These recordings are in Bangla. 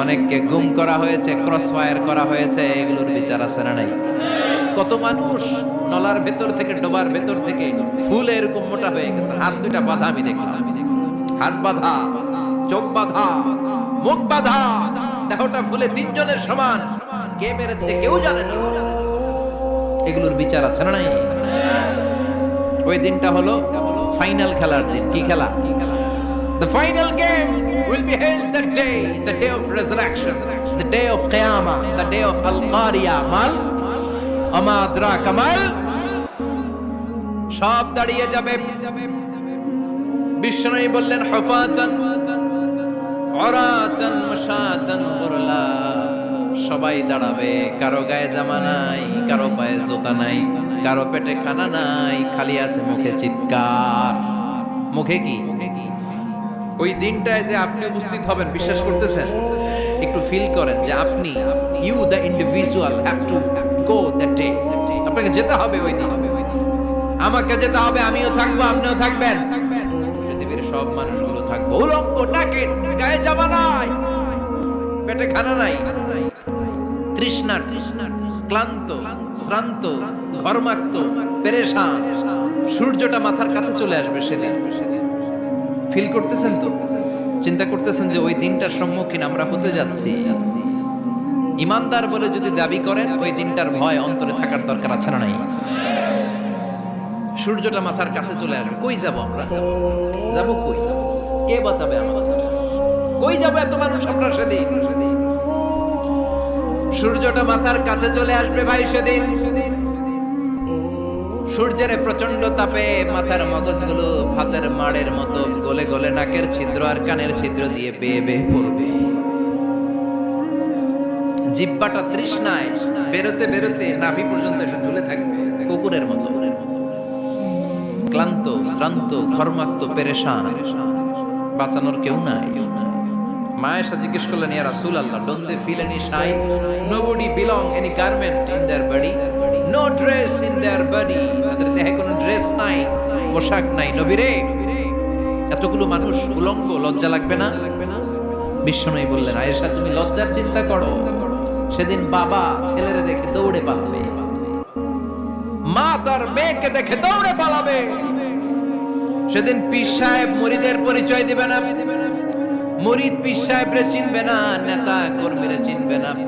অনেককে গুম করা হয়েছে ক্রস ফায়ার করা হয়েছে, এগুলোর বিচার আছে না নাই? কত মানুষ নলার ভেতর থেকে, ডোবার ভেতর থেকে ফুলে এরকম মোটা হয়ে গেছে। হাত দুইটা বাধা আমি দেখলাম। হাত বাধা, চোখ বাধা, মুখ বাধা। দেহটা ফুলে তিনজনের সমান। কে মেরেছে কেউ জানে না। এগুলোর বিচার আছে না নাই? ওই দিনটা হলো ফাইনাল খেলার দিন। কি খেলা? The final game will be held that day, the day of resurrection, the day of Qiyamah, the day of Al-Qariya. Mal? Ama adraka mal? সব দাঁড়িয়ে যাবে বিষ্ণু বললেন হফাতান অরাতান মশাতান উরলা সবাই দাঁড়াবে কারও গায়ে জামা নাই কারও পায়ে জোতা নাই কারও পেটে খানা নাই খালি আছে মুখে চিৎকার মুখে কি ওই দিনটায় যে আপনি উপস্থিত হবেন, বিশ্বাস করতেছেন? একটু ফিল করেন যে আপনি you the individual have to go that day আপনাকে যেতে হবে ওই দিন। আমাকে যেতে হবে, আমিও থাকব, আপনিও থাকবেন। পৃথিবীর সব মানুষগুলো থাকব। উলঙ্গ নাকেট গায়ে জামা নাই, পেটে খানা নাই। তৃষ্ণা ক্লান্ত, শ্রান্ত, ঘর্মাক্ত, পেরেশান। সূর্যটা মাথার কাছে চলে আসবে সেদিন। ফিল করতেছেন তো? চিন্তা করতেছেন যে ওই দিনটার সম্মুখীন আমরা হতে যাচ্ছি। ইমানদার বলে যদি দাবি করেন, ওই দিনটার ভয় অন্তরে থাকার দরকার আছে না নাই? সূর্যটা মাথার কাছে চলে আসবে। কই যাব আমরা? যাব কই? কে বাঁচাবে আমাদের? কই যাব এত মানুষ আমরা সেদিন? সূর্যটা মাথার কাছে চলে আসবে ভাই সেদিন। সূর্যের প্রচন্ড তাপে মাথার মগজগুলো ভাতের মাড়ের মতো গলে গলে নাকের ছিদ্র আর কানের ছিদ্র দিয়ে বেয়ে বেয়ে পড়বে জিব্বাটা তৃষ্ণায় বেরোতে বেরোতে নাভি পর্যন্ত এসে ঝুলে থাকবে কুকুরের মতো ক্লান্ত শ্রান্ত ঘর্মাক্ত পেরেশান বাঁচানোর কেউ নাই মায়েশা জিজ্ঞেস করলেন ইয়া রাসূল আল্লাহ don't they feel any shy nobody belong any garment in their body no dress in their body তাদের দেহে কোনো ড্রেস নাই, পোশাক নাই। নবীরে, এতগুলো মানুষ উলঙ্গ, লজ্জা লাগবে না? বিষ্ণু বললেন, আয়েশা, তুমি লজ্জার চিন্তা করো। সেদিন বাবা ছেলেরে দেখে দৌড়ে পালাবে। মা তার মেয়েকে দেখে দৌড়ে পালাবে। সেদিন পীর সাহেব মুরিদের পরিচয় দিবে না। মুরিদ পীর সাহেবরে চিনবে না, নেতা কর্মীরা চিনবে না।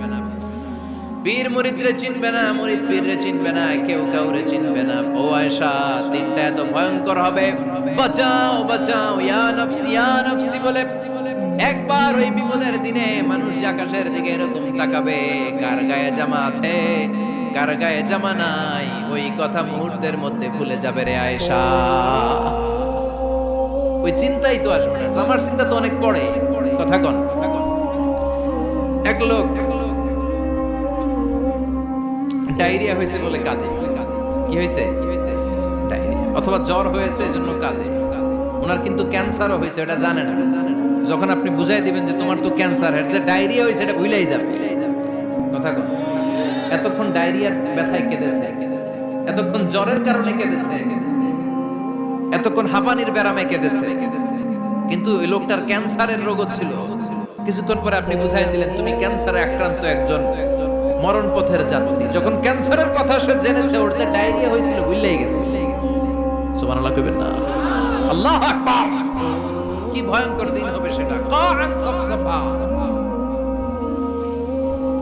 পীর মুরিদরে চিনবে না, মুরিদ পীররে চিনবে না, কেউ কাউরে চিনবে না। ও আয়েশা, দিনটা এত ভয়ঙ্কর হবে। বাঁচাও বাঁচাও, ইয়া নফসি ইয়া নফসি বলে। একবার ওই বিপদের দিনে মানুষ আকাশের দিকে এরকম তাকাবে, কার গায়ে জামা আছে, কার গায়ে জামা নাই, ওই কথা মুহূর্তের মধ্যে ভুলে যাবে রে আয়েশা। ওই চিন্তাই তো আসবে না আমার চিন্তা তো অনেক পড়ে। কথা কন। এক লোক ডায়রিয়া হয়েছে বলে কাজে কি হয়েছে? অথবা জ্বর হয়েছে এজন্য কাজে ওনার কিন্তু ক্যান্সারও হয়েছে এটা জানে না। যখন আপনি বুঝাই দিবেন যে তোমার তো ক্যান্সার যে ডায়রিয়া হয়েছে এটা ভুলেই যাবে। কথা কন এতক্ষণ ডায়রিয়ার ব্যথায় কেঁদেছে। এতক্ষণ জ্বরের কারণে কেঁদেছে। এতক্ষণ হাঁপানির ব্যারামে কেঁদেছে। কিন্তু ওই লোকটার ক্যান্সারের রোগও ছিল। কিছুক্ষণ পরে আপনি বুঝাই দিলেন, তুমি ক্যান্সারে আক্রান্ত একজন। মরণ পথের যাত্রী যখন ক্যান্সারের কথা সে জেনেছে, ওর যে ডায়রিয়া হয়েছিল ভুললেই গেছে। সুবহানাল্লাহ কইবেন না। আল্লাহ আকবার! কি ভয়ঙ্কর দিন হবে সেটা। কান সফসফা।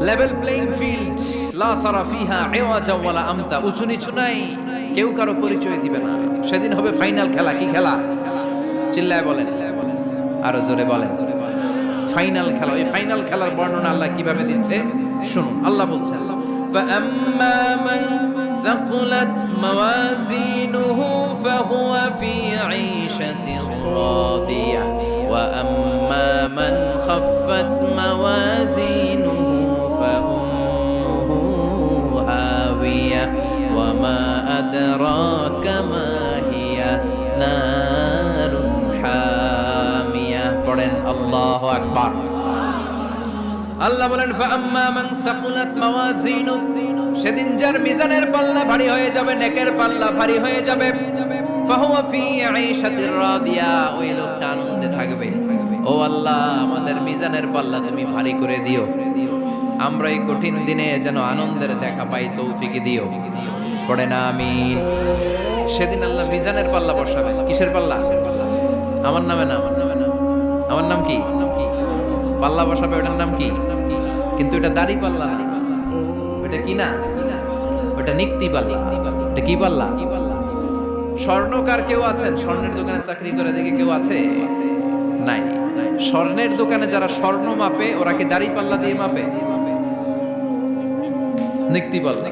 লেভেল প্লেইং ফিল্ড লা তারা ফিহা ইওয়াজা ওয়ালা আমতা। উঁচু নিচু নাই, কেউ কারও পরিচয় দিবে না। সেদিন হবে ফাইনাল খেলা, কি খেলা? চিল্লায় বলেন। আরও জোরে বলেন। ফাইনাল খেলা, ওই ফাইনাল খেলার বর্ণনা আল্লাহ কীভাবে দিচ্ছে? শুনুন আল্লাহ বলছেন فأما من ثقلت موازينه فهو في عيشة راضية وأما من خفت موازينه فأمه هاوية وما أدراك ما هي نار حامية পড়েন আল্লাহু আকবার আল্লাহ বলেন সেদিন যার মিজানের পাল্লা ভারী হয়ে যাবে, নেকের পাল্লা ভারী হয়ে যাবে। ও আল্লাহ, আমাদের মিজানের পাল্লা তুমি ভারী করে দিও। আমরা এই কঠিন দিনে যেন দেখা পাই দিও। পড়ে না আমিন। সেদিন আল্লাহ মিজানের পাল্লা কিসের পাল্লা? আমার নামে না আমার নামে না। আমার নাম কি? পাল্লা বসাবে, ওটার নাম কি? কিন্তু এটা দাড়ি পাল্লা না। ওটা কি না? ওটা নিক্তি পাল্লা। এটা কি পাল্লা? স্বর্ণকার কেউ আছেন? স্বর্ণের দোকানে চাকরি করে দেখে কেউ আছে? নাই। স্বর্ণের দোকানে যারা স্বর্ণ মাপে, ওরা কি দাড়ি পাল্লা দিয়ে মাপে? নিক্তি পাল্লা।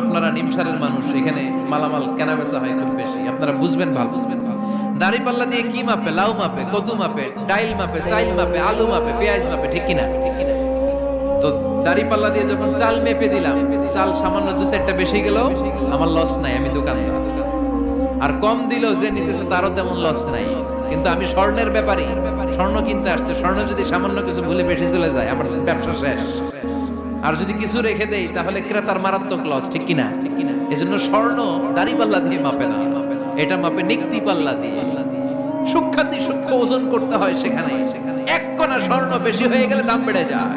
আপনারা নিমসারের মানুষ, এখানে মালামাল কেনা বেচা হয় খুব বেশি। আপনারা বুঝবেন ভালো। বুঝবেন দাড়ি পাল্লা দিয়ে কি মাপে? লাউ মাপে, কদু মাপে, ডাইল মাপে সাইল মাপে, আলু মাপে, পেঁয়াজ মাপে, ঠিক কিনা? ঠিক কিনা? তো দাড়ি পাল্লা দিয়ে যখন চাল মেপে দিলাম, চাল সামান্য দু চারটা বেশি গেল আমার লস নাই, আমি দোকানদার আর কম দিল যে নিতেছে তারও তেমন লস নাই। কিন্তু আমি স্বর্ণের ব্যাপারই স্বর্ণ কিনতে আসছে, স্বর্ণ যদি সামান্য কিছু ভুলে বেশি চলে যায়, আমার ব্যবসা শেষ। আর যদি কিছু রেখে দেই, তাহলে ক্রেতার মারাত্মক লস ঠিক কিনা ঠিক কিনা? এজন্য স্বর্ণ দাড়ি পাল্লা দিয়ে মাপে না। এটা মাপে নিক্তি পাল্লা দিয়ে। সুখ্যাতি সূক্ষ্ম ওজন করতে হয় সেখানে। এক কণা স্বর্ণ বেশি হয়ে গেলে দাম বেড়ে যায়।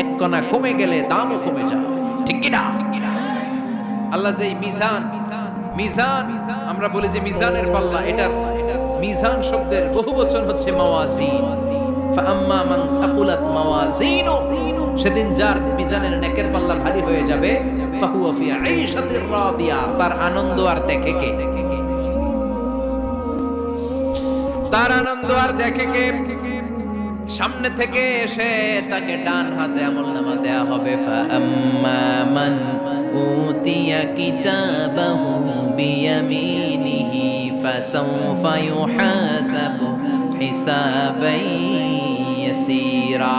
এক কণা কমে গেলে দামও কমে যায়। ঠিক কিনা? আল্লাহ যে মিজান মিজান, আমরা বলি যে মিজানের পাল্লা, এটার মিজান শব্দের বহু বচন হচ্ছে মাওয়াজিন। ফাআম্মা মান সাকুলাত মাওয়াজিনু। সেদিন যার মিজানের নেকের পাল্লা ভারী হয়ে যাবে, ফাহুয়া ফি আইশাতির রাদিয়া, তার আনন্দ আর দেখে কে? তার আনন্দ আর দেখে কে? সামনে থেকে এসে তাকে ডান হাতে আমল নামা দেয়া হবে। মান উতিয়া কিতাবাহু বিয়ামিনিহি, ফাসাউফা ইউহাসাবু হিসাবাই ইয়াসীরা।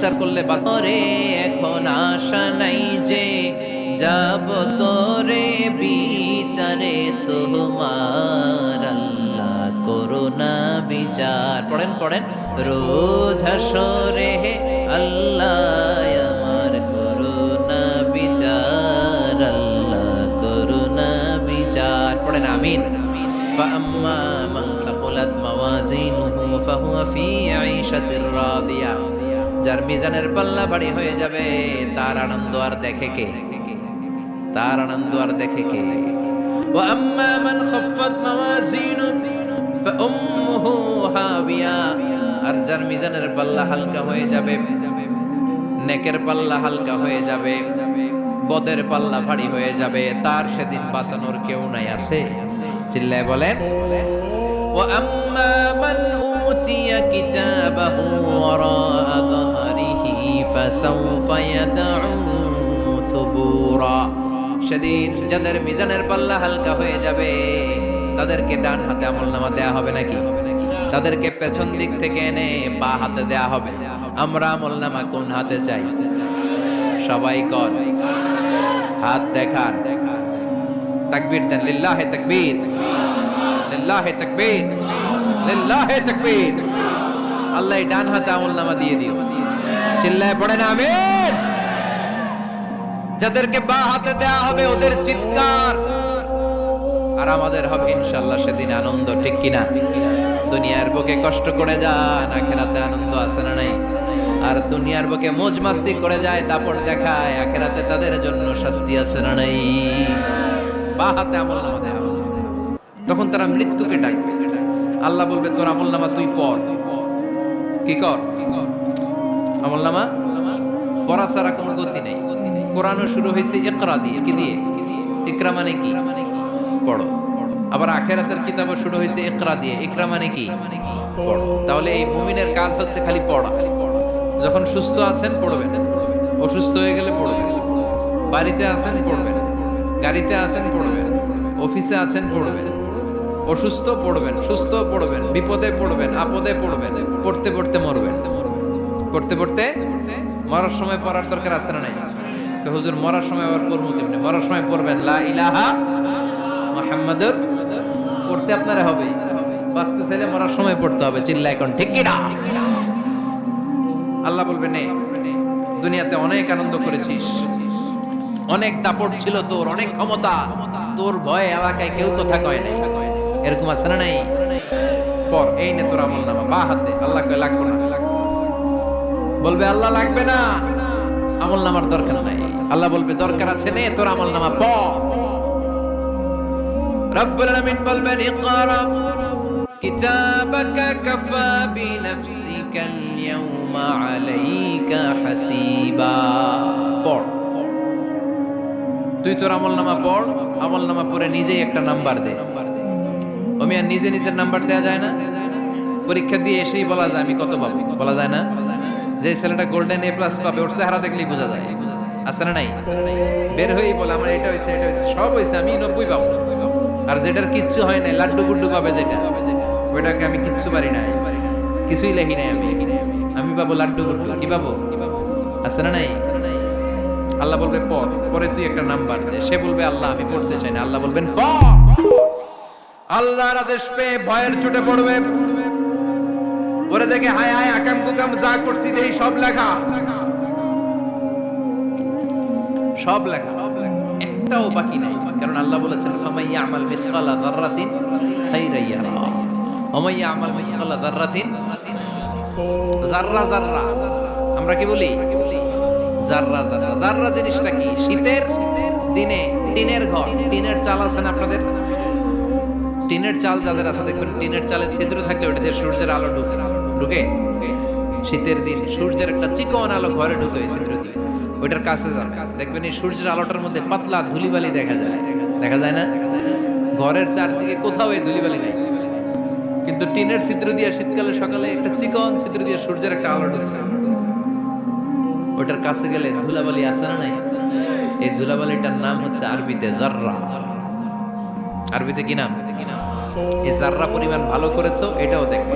বিচার বিচার করলে বাসরে এখন আশা নাই যে যাব তোরে বিচারে তোমার আল্লাহ করোনা বিচার পড়েন পড়েন রোজ হাসরে হে আল্লাহ আমার করোনা বিচার আল্লাহ করোনা বিচার পড়েন আমিন فأما من ثقلت موازينه فهو في عيشة راضية যার মিজানের পাল্লা ভারী হয়ে যাবে তার আনন্দ আর দেখে কে তার আনন্দ আর দেখে কে وأما من خفت موازينه فأمه هاوية আর যার মিজানের পাল্লা হালকা হয়ে যাবে নেকের পাল্লা হালকা হয়ে যাবে বদের পাল্লা ভারী হয়ে যাবে তার সেদিন বাঁচানোর কেউ নাই আছে চিল্লায় বলেন وأما من أوتي كتابه وراء ظهره فسوف يدعو ثبورا সেদিন যাদের মিজানের পাল্লা হালকা হয়ে যাবে তাদেরকে ডান হাতে আমল নামা দেয়া হবে নাকি তাদেরকে পেছন দিক থেকে এনে বা হাতে দেয়া হবে আমরা আমল নামা কোন হাতে চাই সবাই কর হাত দেখান তাকবীর দেন লিল্লাহে তাকবীর লিল্লাহে তাকবীর লিল্লাহে তাকবীর আল্লাহ এই ডান হাতে আমল নামা দিয়ে দিও চিল্লায় পড়ে না, আমিন। যাদেরকে বা হাতে দেয়া হবে ওদের চিৎকার। আর আমাদের হবে ইনশাল্লাহ সেদিন আনন্দ, ঠিক কিনা? দুনিয়ার বুকে কষ্ট করে যান, আখেরাতে আনন্দ আছে না নাই? আর দুনিয়ার বুকে মোজ মাস্তি করে যায় দাপট দেখায়, আখেরাতে তাদের জন্য শাস্তি আছে না নাই? বা হাতে আমল নামা দেয়া। তখন তারা মৃত্যুকে ডাকবে। আল্লাহ বলবে, তোর আমল নামা তুই পর কি কর? আমল নামা পড়া ছাড়া কোনো গতি নেই। কোরআনও শুরু হয়েছে ইকরা দিয়ে। কি দিয়ে? ইকরা মানে কি? পড়ো। আবার আখেরাতের কিতাবও শুরু হয়েছে ইকরা দিয়ে। ইকরা মানে কি? পড়ো। তাহলে এই মুমিনের কাজ হচ্ছে খালি পড়া। যখন সুস্থ আছেন, পড়বেন। অসুস্থ হয়ে গেলে পড়বেন। বাড়িতে আছেন, পড়বেন। গাড়িতে আছেন, পড়বেন। অফিসে আছেন, পড়বেন। অসুস্থ, পড়বেন। সুস্থ, পড়বেন। বিপদে পড়বেন, আপদে পড়বেন। পড়তে পড়তে মরবেন। পড়তে পড়তে মরার সময় পড়ার দরকার আছে না নাই? হুজুর, মরার সময় আবার পড়ব কেমনে? মরার সময় পড়বেন। লা ইলাহা মুহাম্মাদুর পড়তে আপনারা হবে। বাঁচতে চাইলে মরার সময় পড়তে হবে চিল্লা এখন ঠিক কিনা? আল্লাহ বলবেন দুনিয়াতে অনেক আনন্দ করেছিস। অনেক দাপট ছিল তোর, অনেক ক্ষমতা। তোর ভয়ে এলাকায় কেউ কথা কয় নাই। এরকম আছে না নাই? পর, এই নে তোর আমল নামা, বা হাতে। আল্লাহ কয়, লাগবে না। বলবে, আল্লাহ লাগবে না। আমল নামার দরকার নাই। আল্লাহ বলবে, দরকার আছে নে, তোর আমল নামা প। রব্বুল আলামিন বলবেন, ইকরা কিতাবাকা কাফা বিনাফসিকা আল-ইয়াওমা আলাইকা হাসিবা। পড়। তুই তোর আমল নামা পড়, আমল নামা পড়ে নিজেই একটা নাম্বার দে। আর নিজে নিজের নাম্বার দেওয়া যায় না? পরীক্ষা দিয়ে এসেই বলা যায়, আমি কত পাবো? বলা যায় না? যে ছেলেটা গোল্ডেন এ প্লাস পাবে, ওর চেহারা দেখলেই বোঝা যায়। না নাই? বের হয়েই বলে, আমার এটা হয়েছে এটা হয়েছে, সব হয়েছে, আমি নব্বই পাবো। আর যেটার কিচ্ছু হয় নাই, লাড্ডু গুড্ডু পাবে যেটা। ওইটাকে আমি কিচ্ছু পারি নাই। কিছুই লেখি নাই আমি। আমি পাবো লাড্ডু গুড্ডু। কি পাবো? না নাই? আল্লাহ বলবে পর, পরে তুই একটা নাম্বার দে। সে বলবে, আল্লাহ, আমি পড়তে চাই না। আল্লাহ বলবেন, পর। আল্লাহর আদেশ পেয়ে ভয়ের চোটে পড়বে। পরে দেখে হায় হায় আকাম কুকাম যা করছি দেখি সব লেখা। সব লেখা। একটাও বাকি নাই, কারণ আল্লাহ বলেছেন ফামাইয়া আমাল মিসকালা যাররাতিন খাইরান ইয়ারা। ওমাইয়া আমাল মিসকালা যাররাতিন জাররা জাররা আমরা কি বলি? জাররা জাররা জাররা জিনিসটা কি? শীতের দিনে, টিনের ঘর। টিনের চাল আছে না আপনাদের? টিনের চাল যাদের আছে, দেখবেন টিনের চালে ছিদ্র থাকলে ওটা সূর্যের আলো ঢুকে। ঢুকে শীতের দিন সূর্যের একটা চিকন আলো ঘরে ঢুকে ছিদ্র দিয়ে। ওইটার কাছে যাবে দেখবেন এই সূর্যের আলোটার মধ্যে পাতলা ধুলিবালি দেখা যায়। দেখা যায় না? ঘরের চারদিকে কোথাও এই ধুলিবালি নেই। কিন্তু টিনের ছিদ্র দিয়ে শীতকালে সকালে একটা চিকন ছিদ্র দিয়ে সূর্যের একটা আলো ঢুকছে। ওটার কাছে গেলে ধুলাবালি আছে না নাই? এই ধুলাবালিটার নাম হচ্ছে আরবিতে জাররা। আরবিতে কি নাম? এই জাররা পরিমাণ ভালো করেছ, এটাও দেখবা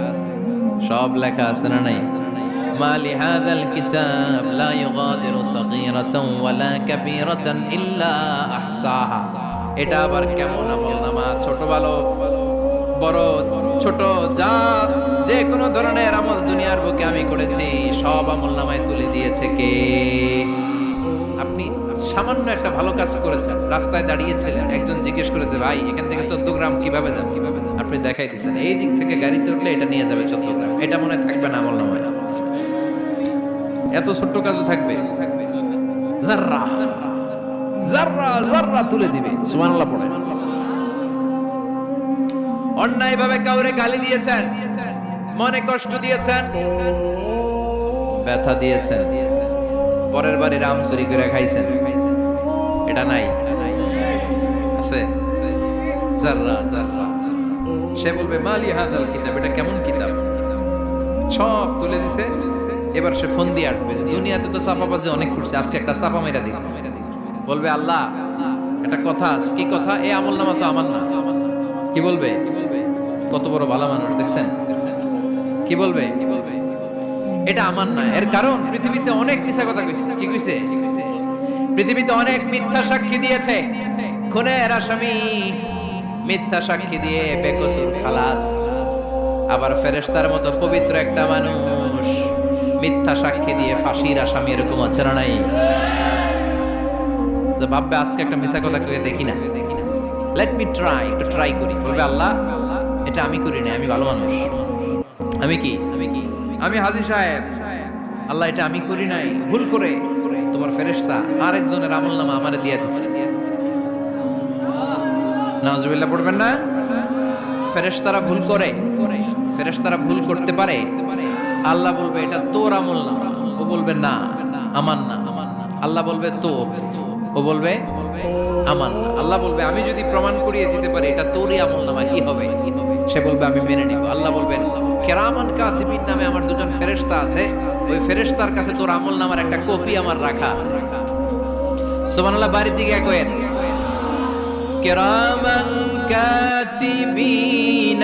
সব লেখা আছে না নাই ما لهذا الكتاب لا يغادر صغيرة ولا كبيرة إلا أحصاها এটা আবার কেমন আমল নামা ছোট ভালো বড় ছোট যা যে কোনো ধরনের আমল দুনিয়ার বুকে আমি করেছি সব আমল নামায় তুলে দিয়েছে কে আপনি সামান্য একটা ভালো কাজ করেছেন রাস্তায় দাঁড়িয়েছিলেন একজন জিজ্ঞেস করেছে ভাই এখান থেকে চোদ্দ গ্রাম কিভাবে যাব কিভাবে যাব আপনি দেখাই দিচ্ছেন এই দিক থেকে গাড়িতে উঠলে এটা নিয়ে যাবে চোদ্দ গ্রাম এটা মনে থাকবে না আমল নামায় এত ছোট্ট কাজও থাকবে? জাররা। জাররা জাররা তুলে দিবে। সুবহানাল্লাহ পড়ে। অন্যায় ভাবে কাউরে গালি দিয়েছেন, মনে কষ্ট দিয়েছেন, ব্যথা দিয়েছেন, পরের বাড়ি রাম চুরি করে খাইছেন। এটা নাই। আছে? জাররা জাররা। সে বলবে, মালি হাদাল কিতাব। এটা কেমন কিতাব? সব তুলে দিছে। এবার সে ফোন দিয়ে আটবে দুনিয়াতে তো চাপাবাজি অনেক করছে আজকে একটা চাপা মেরা দিল বলবে আল্লাহ একটা কথা আছে। কি কথা? এই আমল নামা তো আমার না। কি বলবে? কত বড় ভালো মানুষ দেখছেন? কি বলবে? এটা আমার না। এর কারণ পৃথিবীতে অনেক মিথ্যা কথা কইছে। কি কইছে? পৃথিবীতে অনেক মিথ্যা সাক্ষী দিয়েছে। খুনের আসামি মিথ্যা সাক্ষী দিয়ে বেকসুর খালাস। আবার ফেরেশতার মতো পবিত্র একটা মানুষ। মিথ্যা সাক্ষী দিয়ে ফাঁসির আসামি এরকম আছে না নাই? তো ভাববে আজকে একটা মিশা কথা কেউ দেখি না। লেট মি ট্রাই একটু ট্রাই করি। বলবে, আল্লাহ, এটা আমি করি না আমি ভালো মানুষ। আমি কি? আমি কি আমি হাজির সাহেব। আল্লাহ, এটা আমি করি নাই। ভুল করে তোমার ফেরেশতা আরেকজনের আমল নামা আমারে দিয়ে দিচ্ছে নাউজুবিল্লাহ, পড়বেন না? ফেরেশতারা ভুল করে করে। ফেরেশতারা ভুল করতে পারে? আল্লাহ বলবে, এটা তোর আমল না। ও বলবে, না, আমার না। আল্লাহ বলবে তোর ও বলবে, আমার না। আল্লাহ বলবে, আমি যদি প্রমাণ করিয়ে দিতে পারি, এটা তোরই আমল নামা, কি হবে? সে বলবে, আমি মেনে নিব। আল্লাহ বলবেন কেরামান কাতিবিন নামে আমার দুজন ফেরেশতা আছে। ওই ফেরেশতার কাছে তোর আমল নামার একটা কপি আমার রাখা আছে। সোমান আল্লাহ বাড়ির দিকে একয়েন। কেরামান কাতিবিন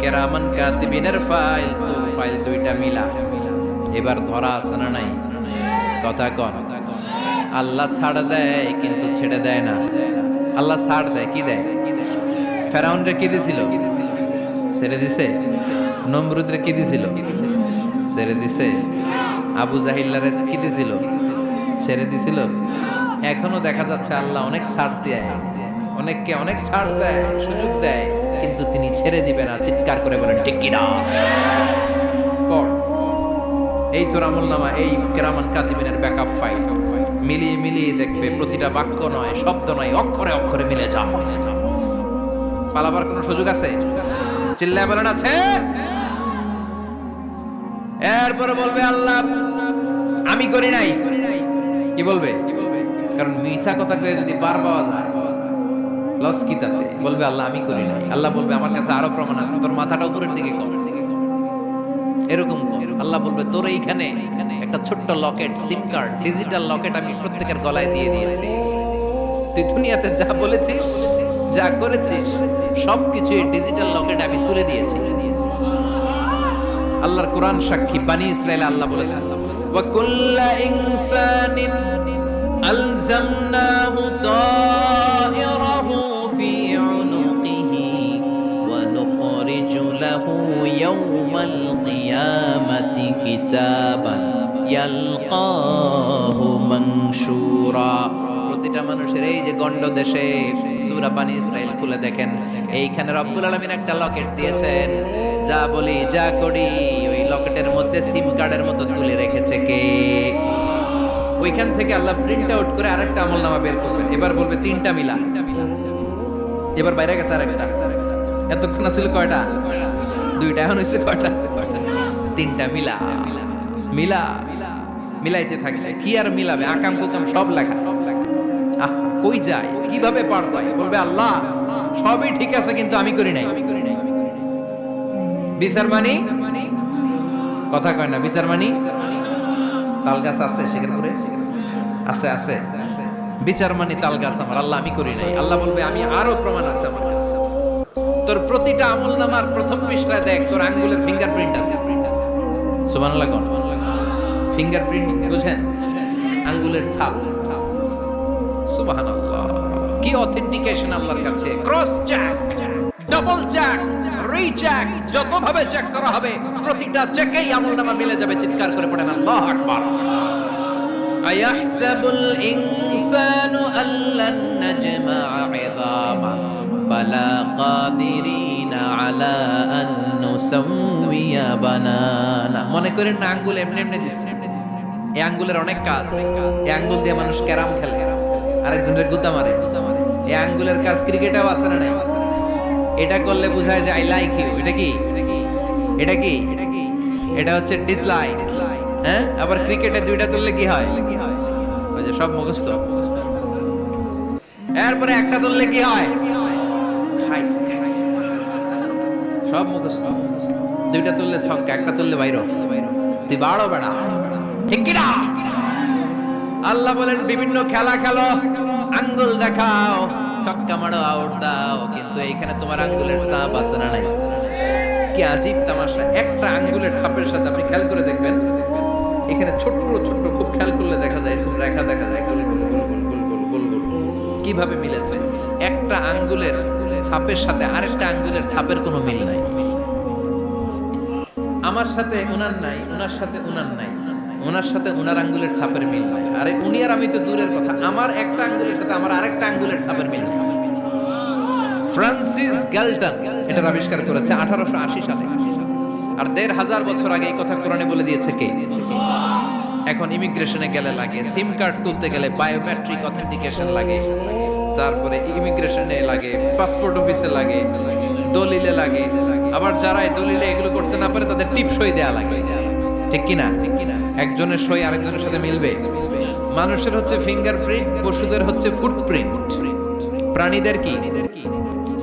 কেরামান কাতিবিনের ফাইল তোর ফাইল দুইটা মিলা। এবার ধরা আছে না নাই? কথা কন। আল্লাহ ছাড় দেয়, কিন্তু ছেড়ে দেয় না। আল্লাহ ছাড় দেয়, কি দেয়? ফেরাউনরে কি দিছিল? ছেড়ে দিছে? নমরুদরে কি দিছিল? ছেড়ে দিছে? আবু জাহিল্লারে কি দিছিল? ছেড়ে দিছিল? এখনও দেখা যাচ্ছে আল্লাহ অনেক ছাড় দেয়। অনেককে অনেক ছাড় দেয়, সুযোগ দেয়। কিন্তু তিনি ছেড়ে দিবে না চিৎকার করে বলেন, ঠিক কিনা? এই তোর আমল নামা, এই কেরামান কাতিবিনের ব্যাকআপ ফাইল মিলিয়ে মিলিয়ে দেখবে, প্রতিটা বাক্য নয়, শব্দ নয়, অক্ষরে অক্ষরে মিলে যা পালাবার কোনো সুযোগ আছে? চিল্লায় বলেন, আছে। এরপরে বলবে, আল্লাহ, আমি করি নাই। কি বলবে? কারণ মিশা কথা যদি পার পাওয়া যায় লস কি তাতে বলবে, আল্লাহ, আমি করি নাই। আল্লাহ বলবে, আমার কাছে আরও প্রমাণ আছে। তোর মাথাটা উপরের দিকে কর। এরকম আল্লাহ বলবে, তোর এইখানে একটা ছোট্ট locket sim card digital locket আমি প্রত্যেকের গলায় দিয়ে দিয়েছি। তুই দুনিয়াতে যা বলেছিস, যা করেছিস সবকিছু এই ডিজিটাল লকেট আমি তুলে দিয়েছি। আল্লাহর কোরআন সাক্ষী বানি ইসরায়েল আল্লাহ বলেছেন কুল্লা ইনসানিন আলজামনাহু কিতাবান ইয়ালকাহু মানশুরা। প্রতিটা মানুষের এই যে গন্ড দেশে সূরা বানি ইসরাইল খুলে দেখেন, এইখানে রব্বুল আলামিন একটা লকেট দিয়েছেন, যা বলি, যা করি। ওই লকেটের মধ্যে সিম কার্ডের মতো তুলে রেখেছে কে? ওইখান থেকে আল্লাহ প্রিন্ট আউট করে আরেকটা আমল নামা বের করবেন। এবার বলবে তিনটা মিলা। এবার বাইরে গেছে আরেকটা। এতক্ষণ ছিল কয়টা? দুইটা, এখন হয়েছে কয়টা? তিনটা মিলা। মিলা, মিলাইতে থাকলে কি আর মিলাবে? আকাম কুকাম সব লেখা। সব আহ, কই যায়? কীভাবে পার পায়? বলবে, আল্লাহ, সবই ঠিক আছে, কিন্তু আমি করি নাই। বিচার মানি? কথা কয় না, বিচার মানি? তাল গাছ আছে শেখেরপুরে আছে আছে। বিচার মানি তাল গাছ আমার। আল্লাহ, আমি করি নাই। আল্লাহ বলবে, আমি আরও প্রমাণ আছে আমার কাছে। তোর প্রতিটা আমল নামার প্রথম পৃষ্ঠায় দেখ, তোর আঙ্গুলের ফিঙ্গারপ্রিন্ট আছে। সুবহানাল্লাহ কোন ফিঙ্গারপ্রিন্ট বুঝেন আঙ্গুলের ছাপ সুবহানাল্লাহ কি অথেন্টিকেশন আল্লাহর কাছে cross check double check recheck যত ভাবে চেক করা হবে প্রতিটা চেকেই আমলনামা মিলে যাবে চিৎকার করে পড়েন আল্লাহু আকবার أيحسب الإنسان أن لن نجمع عظاما بلى قادرين على أن نسوي দুনিয়া বানানা। মনে করেন না আঙ্গুল এমনি এমনি দিস এই আঙ্গুলের অনেক কাজ। এই আঙ্গুল দিয়ে মানুষ ক্যারাম খেলে। আরেকজনের গুতা মারে। এই আঙ্গুলের কাজ ক্রিকেটেও আছে না এটা করলে বোঝায় যে আই লাইক ইউ এটা কি? এটা কি? এটা হচ্ছে ডিসলাইক হ্যাঁ? আবার ক্রিকেটে দুইটা তুললে কি হয়? ওই যে সব মুখস্থ। এরপরে একটা তুললে কি হয়? খাইছে। সব মুখস্থ। দুইটা তুললে সংখ্যা একটা তুললে বাইর। তুই বাড়ো বেড়া। ঠিক আল্লাহ বলেন, বিভিন্ন খেলা খেলো, আঙ্গুল দেখাও, ছক্কা মারো আউট দাও। কিন্তু এইখানে তোমার আঙ্গুলের ছাপ আছে না নাই? কি আজীব তামাশা। একটা আঙ্গুলের ছাপের সাথে আপনি খেয়াল করে দেখবেন, এখানে ছোট্ট ছোট্ট খুব খেয়াল করলে দেখা যায়, এরকম রেখা দেখা যায় গোল গোল গোল গোল গোল গোল গোল গোল। কীভাবে মিলেছে? একটা আঙ্গুলের ছাপের সাথে আরেকটা আঙ্গুলের ছাপের কোনো মিল নাই। আমার সাথে ওনার নাই ওনার সাথে ওনার নাই ওনার সাথে ওনার আঙ্গুলের ছাপের মিল নাই। আরে উনি আর আমি তো দূরের কথা, আমার একটা আঙ্গুলের সাথে আমার আরেকটা আঙ্গুলের ছাপের মিল ফ্রান্সিস গ্যালটন এটার আবিষ্কার করেছে আঠারোশো আশি সালে। আর দেড় হাজার বছর আগে এই কথা কোরআনে বলে দিয়েছে কে? এখন ইমিগ্রেশনে গেলে লাগে সিম কার্ড তুলতে গেলে বায়োমেট্রিক অথেন্টিকেশন লাগে, তারপরে ইমিগ্রেশনে লাগে পাসপোর্ট অফিসে লাগে, দলিলে লাগে আবার যারা এই দলিলে এগুলো করতে না পারে, তাদের টিপ সই দেয়া লাগে। ঠিক কিনা? ঠিক কিনা একজনের সই আরেকজনের সাথে মিলবে। মানুষের হচ্ছে ফিঙ্গারপ্রিন্ট পশুদের হচ্ছে ফুটপ্রিন্ট প্রাণীদের কি?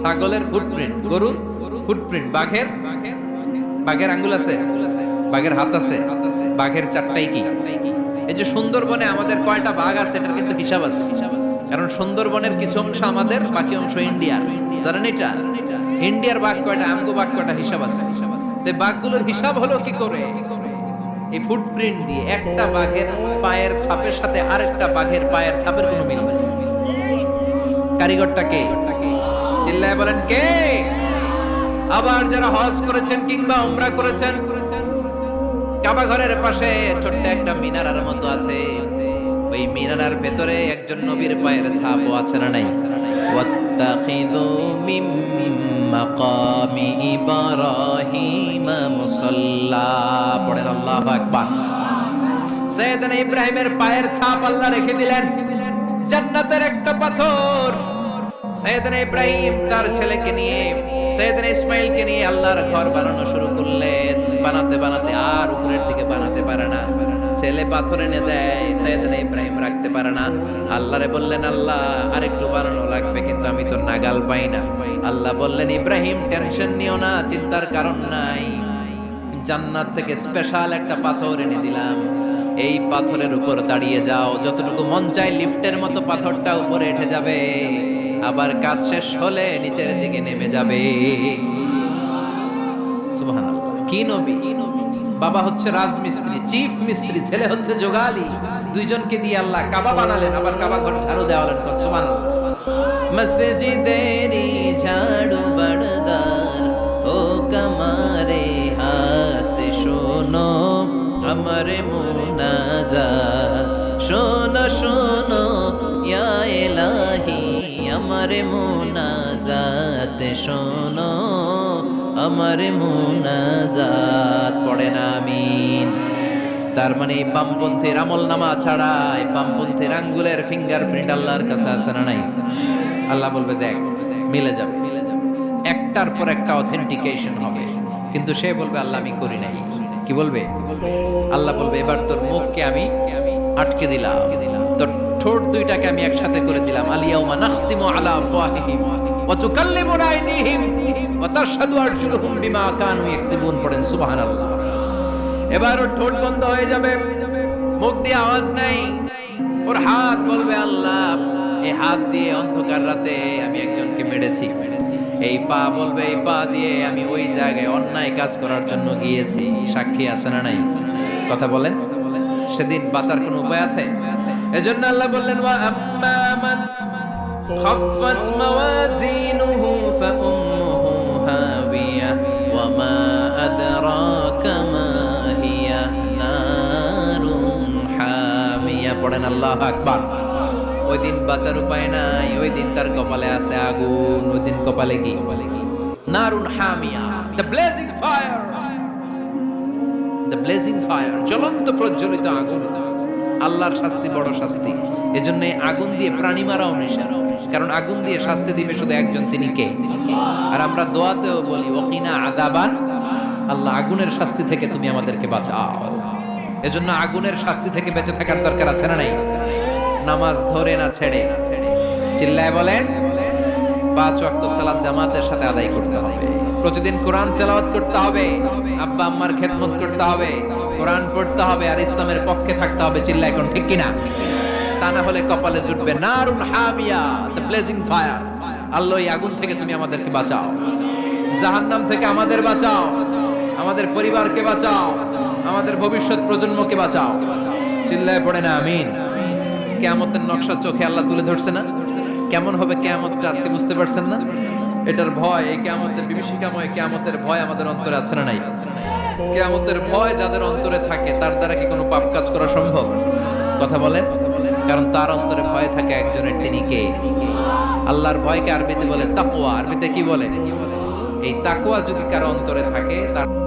ছাগলের ফুটপ্রিন্ট গরুর ফুটপ্রিন্ট বাঘের? বাঘের আঙ্গুল আছে? বাঘের হাত আছে? বাঘের চারটাই কি? এই যে সুন্দরবনে আমাদের কয়টা বাঘ আছে, এটার কিন্তু হিসাব আছে। কারণ সুন্দরবনের কিছু অংশ আমাদের, বাকি অংশ ইন্ডিয়ার। জানেন এটা? ইন্ডিয়ার বাঘ কয়টা আমগো বাঘ কয়টা হিসাব আছে। তো বাঘগুলোর হিসাব হলো কি করে? এই ফুটপ্রিন্ট দিয়ে একটা বাঘের পায়ের ছাপের সাথে আরেকটা বাঘের পায়ের ছাপের কোনো মিল নেই। কারিগরটা কে? চিল্লায় বলেন, কে? আবার যারা হজ করেছেন কিংবা উমরা করেছেন কাবা ঘরের পাশে ছোট্ট একটা মিনারার মতো আছে। ওই মিনারার ভেতরে একজন নবীর পায়ের ছাপও আছে না নাই? ওয়াত্তাখিযু মিম মাকামি ইব্রাহিম মুসাল্লা পড়েন আল্লাহু আকবার। সৈয়দনা ইব্রাহিমের পায়ের ছাপ আল্লাহ রেখে দিলেন। জান্নাতের একটা পাথর। সৈয়দনা ইব্রাহিম তার ছেলেকে নিয়ে, সৈয়দনা ইসমাইলকে নিয়ে আল্লাহর ঘর বানানো শুরু করলেন। বানাতে বানাতে আর উপরের দিকে বানাতে পারে না। ছেলে পাথর এনে দেয়, সৈয়দনা ইব্রাহিম রাখতে পারে না। আল্লাহরে বললেন, আল্লাহ, আরেকটু বানানো লাগবে, কিন্তু আমি তো নাগাল পাই না। আল্লাহ বললেন, ইব্রাহিম, টেনশন নিও না, চিন্তার কারণ নাই। জান্নাত থেকে স্পেশাল একটা পাথর এনে দিলাম। এই পাথরের উপর দাঁড়িয়ে যাও। যতটুকু মন চায়, লিফটের মতো পাথরটা উপরে উঠে যাবে। আবার কাজ শেষ হলে নিচের দিকে নেমে যাবে। সুবহানাল্লাহ। কি নবী? বাবা হচ্ছে রাজমিস্ত্রি, চিফ মিস্ত্রি, ছেলে হচ্ছে যোগালি। দুইজনকে দিয়ে আল্লাহ কাবা বানালেন, আবার কাবা ঘর ঝাড়ু দেওয়ালেন সুবহানাল্লাহ। মসজিদেরি ঝাড়ু বড়দার ও কমারে হাত শোনো, আমার মুনাজা শোনো শোনো, ইয়া এলাহি, আমার মুনাজাত শোনো। আমার মুনাজাত। পড়ে না আমিন। তার মানে বামপন্থীর আমল নামা ছাড়া এই বামপন্থীর আঙ্গুলের ফিঙ্গারপ্রিন্ট আল্লাহর কাছে আছে না নাই? আল্লাহ বলবে, দেখ, মিলে যাবে। মিলে যাবে একটার পর একটা অথেন্টিকেশন হবে। কিন্তু সে বলবে, আল্লাহ আমি করি নাই। কি বলবে? আল্লাহ বলবে, এবার তোর মুখকে আমি আটকে দিলাম। তোর ঠোঁট দুইটাকে আমি একসাথে করে দিলাম। আলিয়াউমা নাখতিমু আলা আফওয়াহিহিম। পড়েন এবার ঠোঁট মুখ দিয়ে আওয়াজ নাই। ওর হাত বলবে, আল্লাহ হাত দিয়ে অন্ধকার রাতে আমি একজনকে মেরেছি। এই পা বলবে, এই পা দিয়ে আমি ওই জায়গায় অন্যায় কাজ করার জন্য গিয়েছি। সাক্ষী আছে না নাই? কথা বলেন। সেদিন বাঁচার কোনো উপায় আছে? এজন্য আল্লাহ বললেন, ওয়া আম্মা মান মাওয়াজিনুহু ফাউম্মুহু হাবিয়া ওয়া মা আদরাকা মা হিয়া নারুন হামিয়া পড়েন আল্লাহু আকবার। ওই দিন বাঁচার উপায় নাই, ওই দিন তার কপালে আছে আগুন, ওই দিন কপালে কি? নারুন হামিয়া। The blazing fire the blazing fire জ্বলন্ত প্রজ্বলিত আগুন। আল্লাহর শাস্তি বড় শাস্তি। এজন্য আগুন দিয়ে প্রাণী মারাও নিষেধ। কারণ আগুন দিয়ে শাস্তি দিবে শুধু একজন, তিনি কে? আর আমরা দোয়াতেও বলি ওকিনা আদাবান আল্লাহ আগুনের শাস্তি থেকে তুমি আমাদেরকে বাঁচাও। এজন্য আগুনের শাস্তি থেকে বেঁচে থাকার দরকার আছে না নাই? নামাজ ধরে না ছেড়ে? চিল্লায় বলেন, পাঁচ ওয়াক্ত সালাত জামাতের সাথে আদায় করতে হবে। প্রতিদিন কোরআন তেলাওয়াত করতে হবে, আব্বা আম্মার খেদমত করতে হবে, কোরআন পড়তে হবে, আর ইসলামের পক্ষে থাকতে হবে চিল্লা এখন ঠিক কিনা? তা না হলে কপালে জুটবে নারুন হামিয়া দ্য ব্লেজিং ফায়ার আল্লাহ, এই আগুন থেকে তুমি আমাদেরকে বাঁচাও। জাহান্নাম থেকে আমাদের বাঁচাও। আমাদের পরিবারকে বাঁচাও। আমাদের ভবিষ্যৎ প্রজন্মকে বাঁচাও। চিল্লায় পড়ে না, আমিন। কেয়ামতের নকশা চোখে আল্লাহ তুলে ধরছে না? কেমন হবে কেয়ামতটা আজকে বুঝতে পারছেন না? এটার ভয়, এই কেয়ামতের বিভীষিকাময় কেয়ামতের ভয় আমাদের অন্তরে আছে না নাই? কেয়ামতের ভয় যাদের অন্তরে থাকে, তার দ্বারা কি কোনো পাপ কাজ করা সম্ভব? কথা বলেন। কারণ তার অন্তরে ভয় থাকে একজনের তিনি কে? আল্লাহর ভয়কে আরবিতে বলে তাকুয়া আরবিতে কি বলে? এই তাকুয়া যদি কারও অন্তরে থাকে, তার